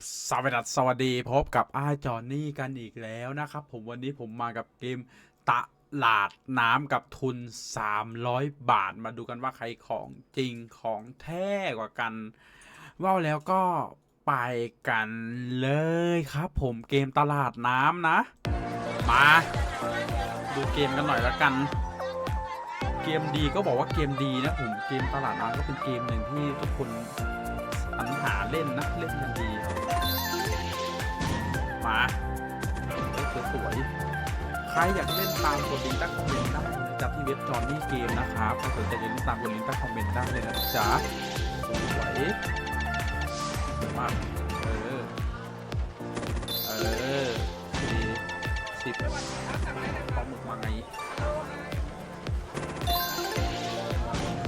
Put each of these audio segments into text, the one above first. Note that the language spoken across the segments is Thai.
สวัสดีสวัสดีพบกับอาจอนนี่กันอีกแล้วนะครับ ผมวันนี้ผมมากับเกมตลาดน้ำกับทุน 300 บาท มาดูกันว่าใครของจริงของแท้กว่ากันว่าแล้วก็ไปกันเลยครับ ผมเกมตลาดน้ำนะ มา ดูเกมกันหน่อยละกัน เกมดีก็บอกว่าเกมดีนะผมเกมตลาดน้ำก็เป็นเกมหนึ่งที่ทุกคนสรรหาเล่นนะเล่นกันดี มาเฮ้ยสวยๆใครอยากเล่นตามกดลิงก์ใต้คอมเมนต์ได้นะจ๊ะที่เว็บจอนนี่เกมนะครับใครสนใจเล่นตามกดลิงก์ใต้คอมเมนต์ได้เลยนะจ๊ะสวยสวยมากเออเออสี่สิบปลาหมึกมาไง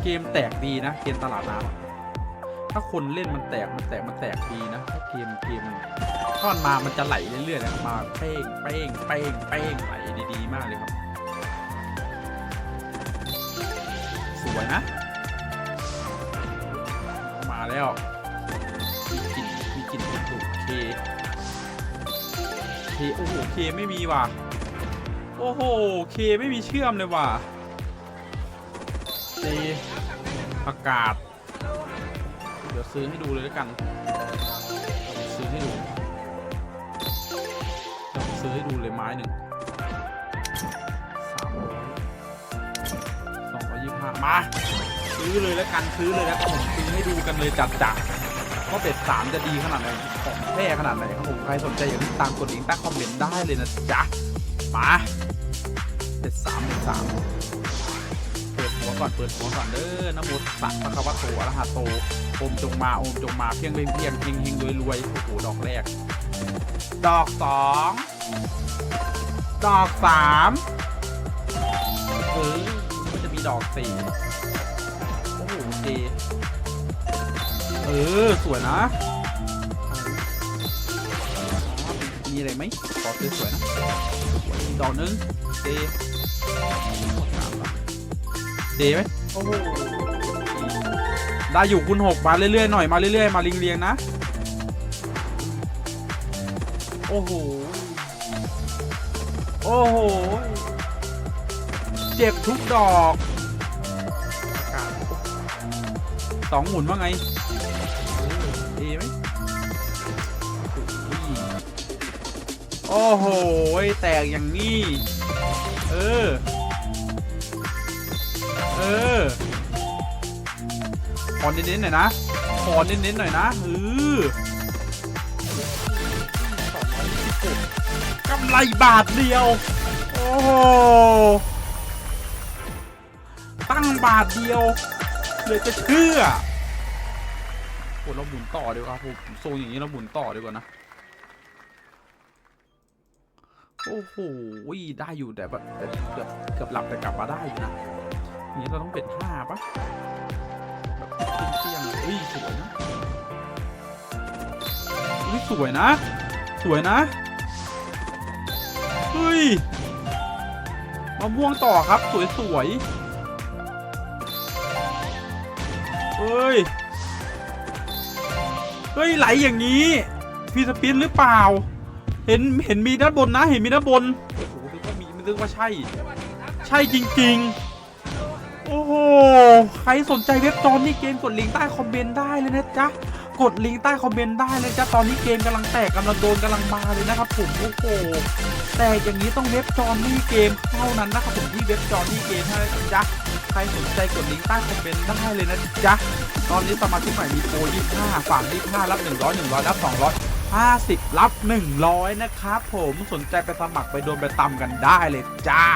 เกมแตกดีนะเกมตลาดน้ำถ้าคนเล่นมันแตกมันแตกมันแตกดีนะเกมเกม ถ้ามันมามันจะไหลเรื่อยๆนะมาเป้งเป้งเป้งเป้งไหลดีๆมากเลยครับ สวยนะ มาแล้วมีกลิ่นมีกลิ่นถูกเคเคโอ้โหเคไม่มีว่ะโอ้โห เคไม่มีเชื่อมเลยว่ะเจประกาศ เดี๋ยวซื้อให้ดูเลยแล้วกัน ซื้อให้ดู ซื้อให้ดูเลยไม้หนึ่งสามร้อยสองร้อยยี่สิบห้ามา ซื้อเลยแล้วกันซื้อเลยแล้วกันผมซื้อให้ดูกันเลยจัดจัดว่าเป็ดสามจะดีขนาดไหนของแท้ขนาดไหนครับผมใครสนใจอย่าลืมตามกดลิงก์ใต้คอมเมนต์ได้เลยนะจ๊ะมาเป็ดสามเป็ดสามเปิดหัวก่อนเปิดหัวก่อนเด้อนะโมตัสสะพระคัมภโตอระหะโตโอมจงมาโอมจงมาเพียงเพียงเพียงเฮงเฮงรวยรวยโอ้โหดอกแรก ดอกสอง ดอกสามเออมันจะมีดอกสี่โอ้โหเจเออ สวยนะมีอะไรไหมขอสวยๆนะสวยอีกดอกนึงเจสามละเดไหมโอ้โหได้อยู่คุณหกมาเรื่อยๆหน่อยมาเรื่อยๆมาเรียงๆนะ โอ้โหโอ้โห เจ็บทุกดอกสองหมุนว่าไงเอไหมโอ้โห แตกอย่างนี้ เออ เออขอเน้นๆหน่อยนะขอเน้นๆหน่อยนะเออ กำไรบาทเดียว โอ้โห ตั้งบาทเดียวเลยจะเชื่อโหเราหมุนต่อดีกว่าผมโซงอย่างนี้เราหมุนต่อดีกว่านะ โอ้โหได้อยู่แต่แบบแต่เกือบเกือบหลับแต่กลับมาได้อยู่นะนี้เราต้องเป็นห้าปะแบบเตี้ยงๆเฮ้ยสวยนะเฮ้ยสวยนะ สวยนะ เฮ้ยมะม่วงต่อครับ สวยๆเฮ้ย เฮ้ย ไหลอย่างนี้พี่สปินหรือเปล่า เห็นเห็นมีด้านบนนะ เห็นมีด้านบน โอ้โหนึกว่ามีนึกว่าใช่ ใช่จริง ๆ โอ้โห ใครสนใจเว็บจอนนี่เกมกดลิงก์ใต้คอมเมนต์ได้เลยนะจ๊ะ กดลิงก์ใต้คอมเมนต์ได้เลยจ้ะตอนนี้เกมกำลังแตกกำลังโดนกำลังมาเลยนะครับผมโอ้โหแต่อย่างนี้ต้องเว็บจอนนี่เกมเท่านั้นนะครับผมที่เว็บจอนนี่เกมเท่านั้นจ๊ะใครสนใจกดลิงก์ใต้คอมเมนต์ได้เลยนะจ๊ะตอนนี้สมาชิกใหม่มีโปร25ฝั่ง25รับ 100 100รับ200 50 รับ 100 นะครับผมสนใจไปสมัครไปโดนไปตำกันได้เลยจ้า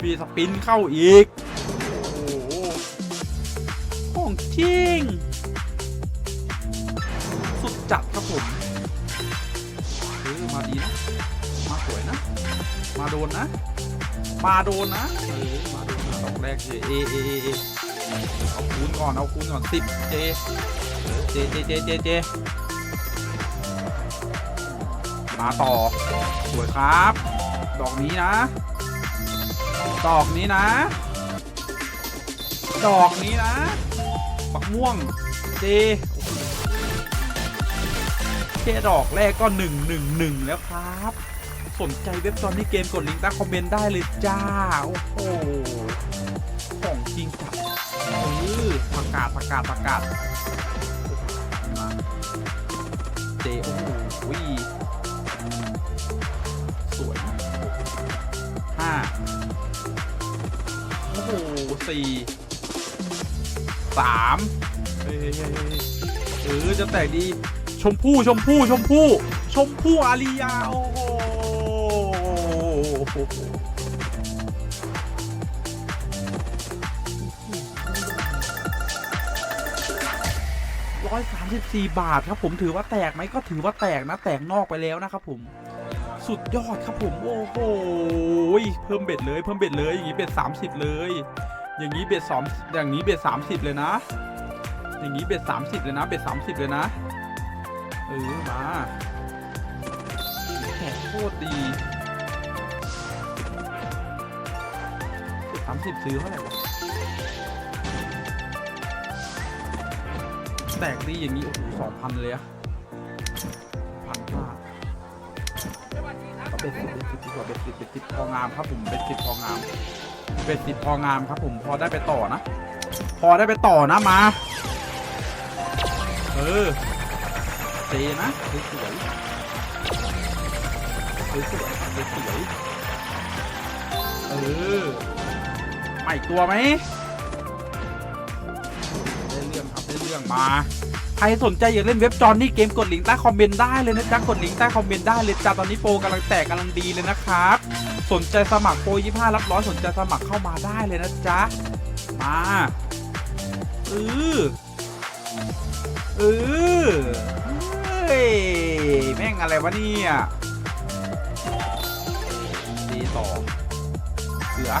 ฟีสปินเข้าอีก โอ้โหของจริง สวยนะ มาโดนนะ มาโดนนะเออมาโดนนะดอกแรกเจเอเอเอเอเอาคูณก่อนเอาคูณก่อนสิบเจเจเจเจเจเจมาต่อ สวยครับ ดอกนี้นะ ดอกนี้นะ ดอกนี้นะปักม่วงเจแค่ดอกแรกก็1 1 1แล้วครับ สนใจเว็บจอนนี่เกมกดลิงก์ใต้คอมเมนต์ได้เลยจ้า โอ้โหของจริงจัดเออประกาศประกาศประกาศเจโอ้โหวิสวยห้าโอ้โหสี่สามเฮ้ยเฮ้ยเฮ้ยเฮ้ยเออจะแตกดี ชมพู่ชมพู่ชมพู่ชมพู่อาริยา โอ้โห ร้อยสามสิบสี่บาทครับผมถือว่าแตกไหมก็ถือว่าแตกนะแตกนอกไปแล้วนะครับผมสุดยอดครับผมโอ้โหเพิ่มเบ็ดเลยเพิ่มเบ็ดเลยอย่างนี้เบ็ดสามสิบเลย อย่างนี้เบ็ดสองอย่างนี้เบ็ดสามสิบเลยนะ อย่างนี้เบ็ดสามสิบเลยนะเบ็ดสามสิบเลยนะเออมาแขกโคตรดี สามสิบซื้อเท่าไหร่วะแตกดีอย่างนี้ โอ้โหสองพันเลยอะพันห้าเบ็ดสิบเบ็ดสิบดีกว่าเบ็ดสิบเบ็ดสิบพองามครับผมเบ็ดสิบพองามเบ็ดสิบพองามครับผมพอได้ไปต่อนะ พอได้ไปต่อนะมา เออเจนะสวยสวยสวยสวยเออ มาอีกตัวไหมได้เรื่องครับได้เรื่องมา ใครสนใจอยากเล่นเว็บจอนนี่เกมกดลิงก์ใต้คอมเมนต์ได้เลยนะจ๊ะกดลิงก์ใต้คอมเมนต์ได้เลยจ้าตอนนี้โปรกำลังแตกกำลังดีเลยนะครับ สนใจสมัครโปร25รับร้อยสนใจสมัครเข้ามาได้เลยนะจ๊ะมาเออเออเฮ้ยแม่งอะไรวะเนี่ยดีต่อเขือ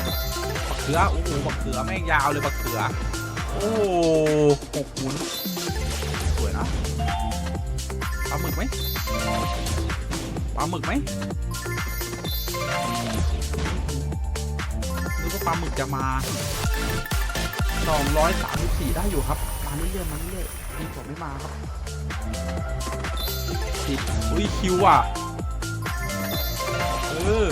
เขือ โอ้โหบักเขือแม่งยาวเลยบักเขือ โอ้หกหมุนสวยนะปลาหมึกไหมปลาหมึกไหมนึกว่าปลาหมึกจะมา234ได้อยู่ครับ มาเรื่อยๆมาเรื่อยๆดีกว่าไม่มาครับติดอุ้ยคิวอะ เออ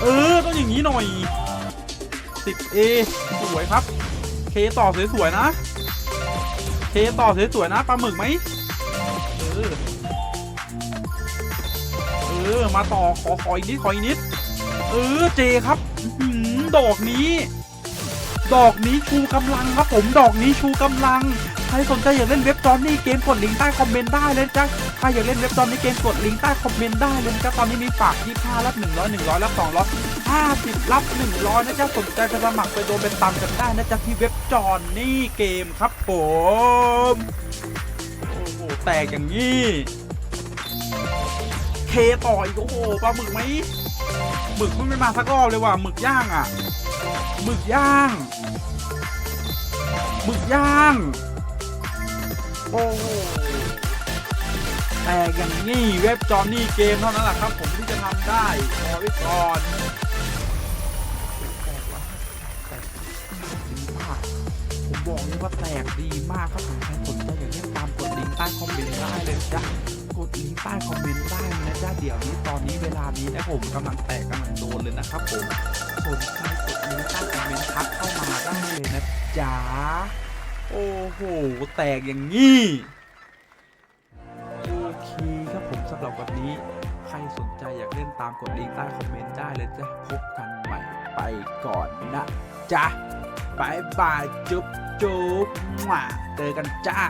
เออต้องอย่างนี้หน่อย 10A สวยครับ เคต่อสวยๆนะ เคต่อสวยๆนะปลาหมึกไหมเออ เออ มาต่อขอขออีกนิดขออีกนิด เออเจครับหือดอกนี้ ดอกนี้ชูกำลังครับผมดอกนี้ชูกำลัง ใครสนใจอยากเล่นเว็บจอนนี่เกมกดลิงก์ใต้คอมเมนต์ได้เลยจ้ะ ใครอยากเล่นเว็บจอนนี่เกมกดลิงก์ใต้คอมเมนต์ได้เลยนะจ้ะตอนนี้มีฝาก25รับ 100 100รับ200 50 รับ 100 นะจ๊ะสนใจไปสมัครไปโดนเป็นตามกันได้นะจ๊ะที่เว็บจอนนี่เกมครับผมโอ้โหแตกอย่างนี้เคต่ออีกโอ้โหปลาหมึกไหมหมึกมันไม่มาสักรอบเลยว่ะหมึกย่างอะหมึกย่างหมึกย่าง โอ้ แต่อย่างนี้เว็บจอนี่เกมเท่านั้นแหละครับ ผมที่จะทำได้รอไว้ก่อนผมบอกเลยว่าแตกดีมากครับผมใครสนใจอย่ากเล่นตามกดลิงก์ใต้คอมเมนต์ได้เลยจ้ะกดลิงก์ใต้คอมเมนต์ได้เลยนะจ๊ะเดี๋ยวนี้ตอนนี้เวลานี้นะผมกำลังแตกกำลังโดนเลยนะครับผมสนใจกดลิงก์ใต้คอมเมนต์ทักเข้ามาได้เลยนะจ๊ะโอ้โห แตกอย่างนี้ หรับวันนี้ใครสนใจอยากเล่นตามกดลิงก์ใต้คอมเมนต์ได้เลยจ้ะพบกันใหม่ไปก่อนนะจ๊ะบายบายจุ๊บจุ๊บมาเจอกันจ้า